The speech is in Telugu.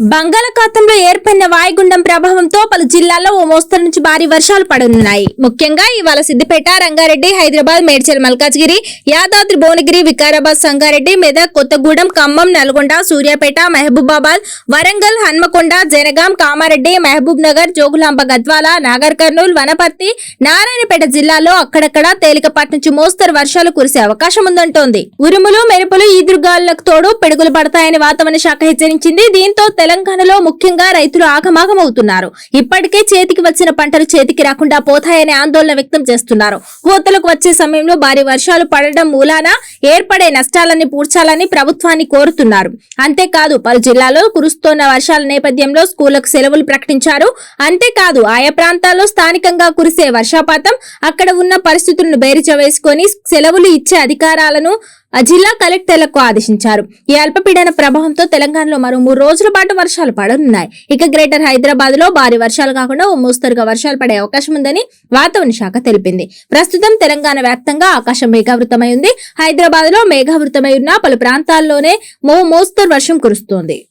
బంగాళాఖాతంలో ఏర్పడిన వాయుగుండం ప్రభావంతో పలు జిల్లాల్లో ఓ మోస్తరు నుంచి భారీ వర్షాలు పడనున్నాయి. ముఖ్యంగా ఇవాళ సిద్దిపేట రంగారెడ్డి హైదరాబాద్ మేడ్చల్ మల్కాజ్గిరి యాదాద్రి భువనగిరి వికారాబాద్ సంగారెడ్డి మెదక్ కొత్తగూడెం ఖమ్మం నల్గొండ సూర్యాపేట మహబూబాబాద్ వరంగల్ హన్మకొండ జనగాం కామారెడ్డి మహబూబ్ నగర్ జోగులాంబ గద్వాల నాగర్ కర్నూలు వనపర్తి నారాయణపేట జిల్లాలో అక్కడక్కడ తేలికపాటి నుంచి మోస్తరు వర్షాలు కురిసే అవకాశం ఉందంటోంది. ఉరుములు మెరుపులు ఈదురుగాలులకు తోడు పిడుగులు పడతాయని వాతావరణ శాఖ హెచ్చరించింది. దీంతో తెలంగాణలో ముఖ్యంగా రైతులు ఆగమాగమవుతున్నారు. ఇప్పటికే చేతికి వచ్చిన పంటలు చేతికి రాకుండా పోతాయనే ఆందోళన వ్యక్తం చేస్తున్నారు. కోతలకు వచ్చే సమయంలో భారీ వర్షాలు పడడం మూలాన ఏర్పడే నష్టాలని పూడ్చాలని ప్రభుత్వాన్ని కోరుతున్నారు. అంతేకాదు పలు జిల్లాలో కురుస్తోన్న వర్షాల నేపథ్యంలో స్కూళ్ళకు సెలవులు ప్రకటించారు. అంతేకాదు ఆయా ప్రాంతాల్లో స్థానికంగా కురిసే వర్షపాతం అక్కడ ఉన్న పరిస్థితులను బేరిచ వేసుకొని సెలవులు ఇచ్చే అధికారాలను ఆ జిల్లా కలెక్టర్లకు ఆదేశించారు. ఈ అల్పపీడన ప్రభావంతో తెలంగాణలో మరో మూడు రోజుల పాటు వర్షాలు పడనున్నాయి. ఇక గ్రేటర్ హైదరాబాద్లో భారీ వర్షాలు కాకుండా ఓ మోస్తరుగా వర్షాలు పడే అవకాశం ఉందని వాతావరణ శాఖ తెలిపింది. ప్రస్తుతం తెలంగాణ వ్యాప్తంగా ఆకాశం మేఘావృతమై ఉంది. హైదరాబాద్లో మేఘావృతమై ఉన్న పలు ప్రాంతాల్లోనే మో మోస్తరు వర్షం కురుస్తోంది.